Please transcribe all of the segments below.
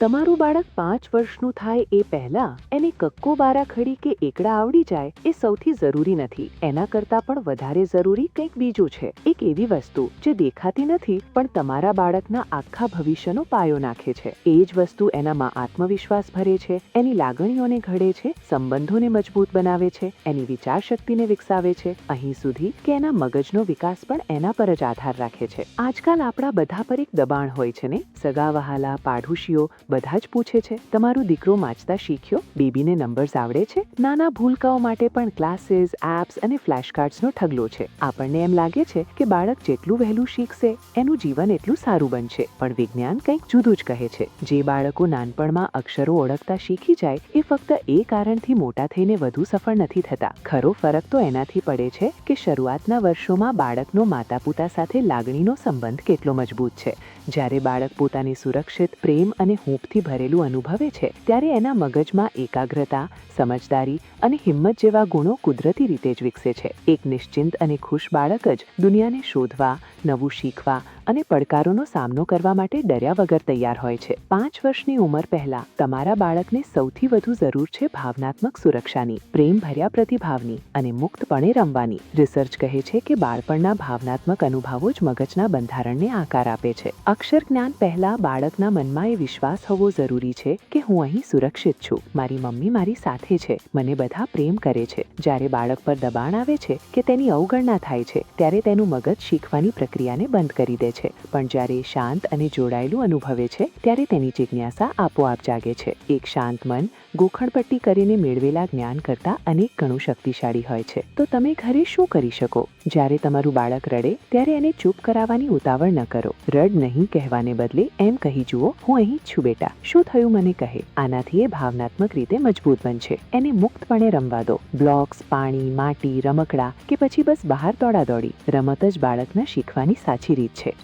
તમારું બાળક પાંચ વર્ષનું થાય એ પહેલા એને કક્કો બારા ખડી કે એકડા આવડી જાય એ સૌથી જરૂરી નથી. એના કરતાં પણ વધારે જરૂરી કંઈક બીજું છે. એક એવી વસ્તુ જે દેખાતી નથી, પણ તમારા બાળકના આખા ભવિષ્યનો પાયો નાખે છે. એ જ વસ્તુ એનામાં આત્મવિશ્વાસ ભરે છે, એની લાગણીઓને ઘડે છે, સંબંધોને મજબૂત બનાવે છે, એની વિચારશક્તિને વિકસાવે છે. અહીં સુધી કે એના મગજનો વિકાસ પણ એના પર જ આધાર રાખે છે. આજકાલ આપણા બધા પર એક દબાણ હોય છે ને? સગા વહાલા, પાડોશીઓ બધા જ પૂછે છે, તમારો દીકરો વાંચતા શીખ્યો? બેબીને નંબર્સ આવડે છે? નાના ભૂલકાઓ માટે પણ ક્લાસીસ એપ્સ અને ફ્લેશ કાર્ડ્સનો ઠગલો છે. આપણને એમ લાગે છે કે બાળક જેટલું વહેલું શીખશે, એનું જીવન એટલું સારું બનશે. પણ વિજ્ઞાન કંઈક જુદું જ કહે છે. જે બાળકો નાનપણમાં અક્ષરો ઓળખતા શીખી જાય, એ ફક્ત એ કારણથી મોટા થઈને વધુ સફળ નથી થતા. ખરો ફરક તો એનાથી પડે છે કે શરૂઆતના વર્ષોમાં બાળકનો માતા પિતા સાથે લાગણીનો સંબંધ કેટલો મજબૂત છે. જ્યારે બાળક પોતાની સુરક્ષિત, પ્રેમ અને હૂંફથી ભરેલું અનુભવે છે, ત્યારે એના મગજમાં એકાગ્રતા, સમજદારી અને હિંમત જેવા ગુણો કુદરતી રીતે જ વિકસે છે. એક નિશ્ચિંત અને ખુશ બાળક જ દુનિયાને શોધવા, નવું શીખવા અને પડકારોનો સામનો કરવા માટે ડર્યા વગર તૈયાર હોય છે. પાંચ વર્ષની ઉંમર પહેલા તમારા બાળકને સૌથી વધુ જરૂર છે ભાવનાત્મક સુરક્ષાની પ્રેમ ભર્યા પ્રતિભાવની અને મુક્તપણે રમવાની. રિસર્ચ કહે છે કે બાળપણના ભાવનાત્મક અનુભવો જ મગજના બંધારણને આકાર આપે છે. અક્ષર જ્ઞાન પહેલા બાળકના મનમાં એ વિશ્વાસ હોવો જરૂરી છે કે હું અહીં સુરક્ષિત છું, મારી મમ્મી મારી સાથે છે, મને બધા પ્રેમ કરે છે. જ્યારે બાળક પર દબાણ આવે છે કે તેની અવગણના થાય છે, ત્યારે તેનું મગજ શીખવાની પ્રક્રિયાને બંધ કરી દે છે. પણ જ્યારે શાંત અને જોડાયેલું અનુભવે છે, ત્યારે તેની જિજ્ઞાસા આપોઆપ જાગે છે. એક શાંત મન ગોખણપટ્ટી કરીને મેળવેલા જ્ઞાન કરતાં અનેક ગણું શક્તિશાળી હોય છે. તો તમે ઘરે શું કરી શકો? જ્યારે તમારું બાળક રડે, ત્યારે એને ચૂપ કરાવવાની ઉતાવળ ન કરો. રડ નહીં કહેવાને બદલે એમ કહી જુઓ, હું અહીં છું બેટા. શું થયું મને કહે? આનાથી એ ભાવનાત્મક રીતે મજબૂત બનશે એને મુક્તપણે રમવા દો. બ્લોક્સ, પાણી, માટી, રમકડા કે પછી બસ બહાર દોડા દોડી રમત જ બાળકના શીખવાની સાચી રીત છે.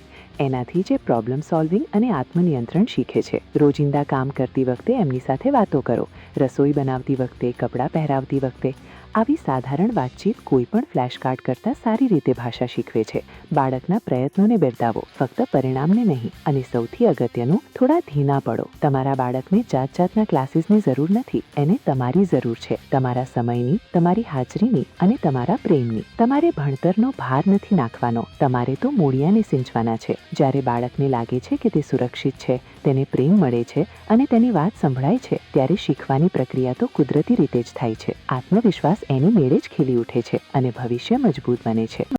એનાથી જે પ્રોબ્લેમ સોલ્વિંગ અને આત્મનિયંત્રણ શીખે છે. રોજિંદા કામ કરતી વખતે એમની સાથે વાતો કરો. રસોઈ બનાવતી વખતે, કપડાં પહેરાવતી વખતે. આવી સાધારણ વાતચીત કોઈ પણ ફ્લેશ કાર્ડ કરતાં સારી રીતે ભાષા શીખવે છે. બાળકના પ્રયત્નોને બિરદાવો, ફક્ત પરિણામને નહીં, અને સૌથી અગત્યનું, થોડા ધીના પડો. તમારા બાળકને જાત જાતના ક્લાસીસની જરૂર નથી, એને તમારી જરૂર છે. તમારા સમયની, તમારી હાજરીની અને તમારા પ્રેમની. તમારે ભણતરનો ભાર નથી નાખવાનો. તમારે તો મૂળિયાને સિંચવાના છે. જ્યારે બાળકને લાગે છે કે તે સુરક્ષિત છે, તેને પ્રેમ મળે છે અને તેની વાત સંભળાય છે, ત્યારે શીખવાની પ્રક્રિયા તો કુદરતી રીતે જ થાય છે. આત્મવિશ્વાસ એની મેળે જ ખીલી ઉઠે છે અને ભવિષ્ય મજબૂત બને છે.